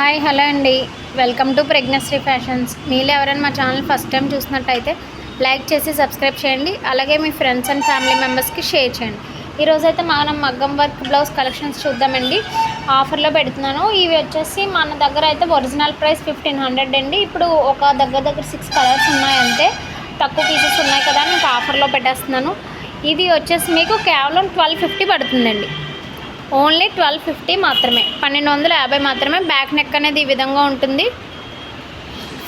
Hi hello అండి. Welcome to pregnancy fashions. మీరు ఎవరైనా మా ఛానల్ ఫస్ట్ టైం చూసినట్టయితే లైక్ చేసి సబ్స్క్రైబ్ చేయండి. అలాగే మీ ఫ్రెండ్స్ అండ్ ఫ్యామిలీ మెంబర్స్కి షేర్ చేయండి. ఈరోజు అయితే మనం మగ్గం వర్క్ బ్లౌజ్ కలెక్షన్స్ చూద్దామండి. ఆఫర్లో పెడుతున్నాను. ఇవి వచ్చేసి మన దగ్గర అయితే ఒరిజినల్ ప్రైస్ ఫిఫ్టీన్ హండ్రెడ్ అండి. ఇప్పుడు ఒక దగ్గర దగ్గర సిక్స్ కలర్స్ ఉన్నాయి అంతే తక్కువ పీసెస్ ఉన్నాయి కదా అని ఆఫర్లో పెట్టేస్తున్నాను. ఇది వచ్చేసి మీకు కేవలం ట్వెల్వ్ ఫిఫ్టీ పడుతుందండి. ఓన్లీ ట్వెల్వ్ ఫిఫ్టీ మాత్రమే. పన్నెండు వందల యాభై మాత్రమే. బ్యాక్ నెక్ అనేది ఈ విధంగా ఉంటుంది.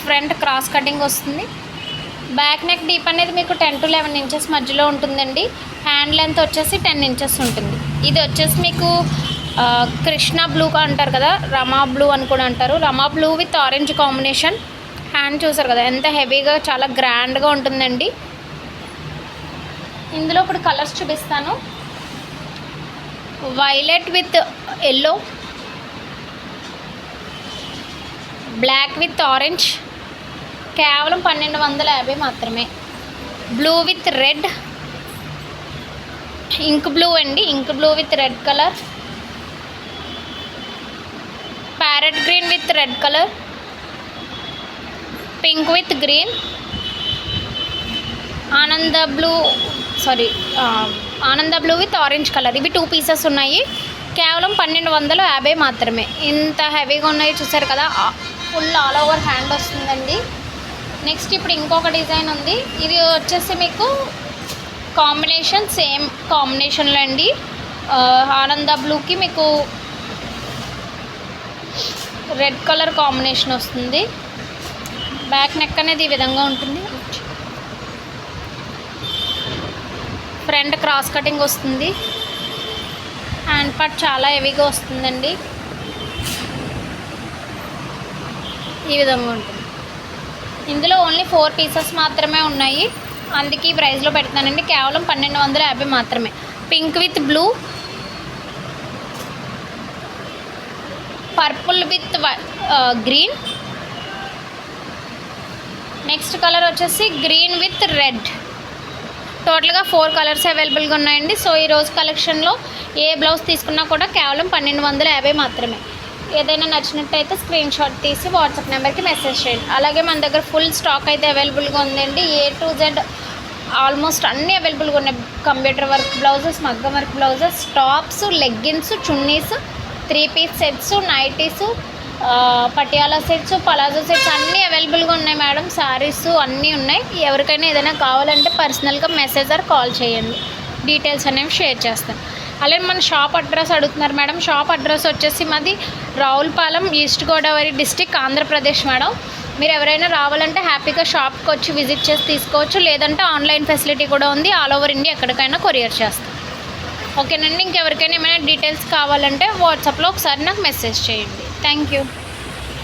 ఫ్రంట్ క్రాస్ కటింగ్ వస్తుంది. బ్యాక్ నెక్ డీప్ అనేది మీకు టెన్ టు లెవెన్ ఇంచెస్ మధ్యలో ఉంటుందండి. హ్యాండ్ లెంత్ వచ్చేసి టెన్ ఇంచెస్ ఉంటుంది. ఇది వచ్చేసి మీకు కృష్ణ బ్లూ అంటారు కదా రమా బ్లూ అని కూడా అంటారు. Rama blue with orange combination. Hand చూసారు కదా ఎంత హెవీగా చాలా గ్రాండ్గా ఉంటుందండి. ఇందులో ఇప్పుడు కలర్స్ చూపిస్తాను. Violet with yellow black with orange కేవలం పన్నెండు వందల యాభై మాత్రమే. Blue with red ink blue అండి ink blue with red colour parrot green with red colour pink with green Ananda blue sorry Ananda blue with orange colour ఇవి two pieces ఉన్నాయి. కేవలం పన్నెండు వందల యాభై మాత్రమే. ఇంత హెవీగా ఉన్నాయి చూసారు కదా. ఫుల్ ఆల్ ఓవర్ హ్యాండ్ వస్తుందండి. నెక్స్ట్ ఇప్పుడు ఇంకొక డిజైన్ ఉంది. ఇది వచ్చేసి మీకు కాంబినేషన్ సేమ్ కాంబినేషన్లో అండి. ఆనంద బ్లూకి మీకు రెడ్ కలర్ కాంబినేషన్ వస్తుంది. బ్యాక్ నెక్ అనేది ఈ విధంగా ఉంటుంది. ఫ్రంట్ క్రాస్ కటింగ్ వస్తుంది. హ్యాండ్ పార్ట్ చాలా హెవీగా వస్తుందండి. ఈ విధంగా ఉంటుంది. ఇందులో ఓన్లీ ఫోర్ పీసెస్ మాత్రమే ఉన్నాయి. అందుకే ఈ ప్రైస్లో పెడతానండి కేవలం పన్నెండు వందల యాభై మాత్రమే. Pink with blue. Purple with green. Next colour వచ్చేసి గ్రీన్ విత్ రెడ్. టోటల్గా ఫోర్ కలర్స్ అవైలబుల్గా ఉన్నాయండి. సో ఈరోజు కలెక్షన్లో ఏ బ్లౌజ్ తీసుకున్నా కూడా కేవలం పన్నెండు వందల యాభై మాత్రమే. ఏదైనా నచ్చినట్టయితే స్క్రీన్ షాట్ తీసి వాట్సాప్ నెంబర్కి మెసేజ్ చేయండి. అలాగే మన దగ్గర ఫుల్ స్టాక్ అయితే అవైలబుల్గా ఉందండి. ఏ టు జెడ్ ఆల్మోస్ట్ అన్నీ అవైలబుల్గా ఉన్నాయి. కంప్యూటర్ వర్క్ బ్లౌజెస్ మగ్గం work blouses tops leggings chunnis three piece sets nighties Patiala sets palazzo sets అన్నీ అవైలబుల్గా ఉన్నాయి మేడం. శారీస్ అన్నీ ఉన్నాయి. ఎవరికైనా ఏదైనా కావాలంటే పర్సనల్గా మెసేజ్ ఆర్ కాల్ చేయండి. డీటెయిల్స్ అనేవి షేర్ చేస్తాను. అలాగే మన షాప్ అడ్రస్ అడుగుతున్నారు మేడం. షాప్ అడ్రస్ వచ్చేసి మాది Ravulapalem east Godavari district Andhra Pradesh madam. మీరు ఎవరైనా రావాలంటే హ్యాపీగా షాప్కి వచ్చి విజిట్ చేసి తీసుకోవచ్చు. లేదంటే ఆన్లైన్ ఫెసిలిటీ కూడా ఉంది. ఆల్ ఓవర్ ఇండియా ఎక్కడికైనా కొరియర్ చేస్తాం ఓకేనండి. ఇంకెవరికైనా ఏమైనా డీటెయిల్స్ కావాలంటే వాట్సాప్లో ఒకసారి నాకు మెసేజ్ చేయండి. Thank you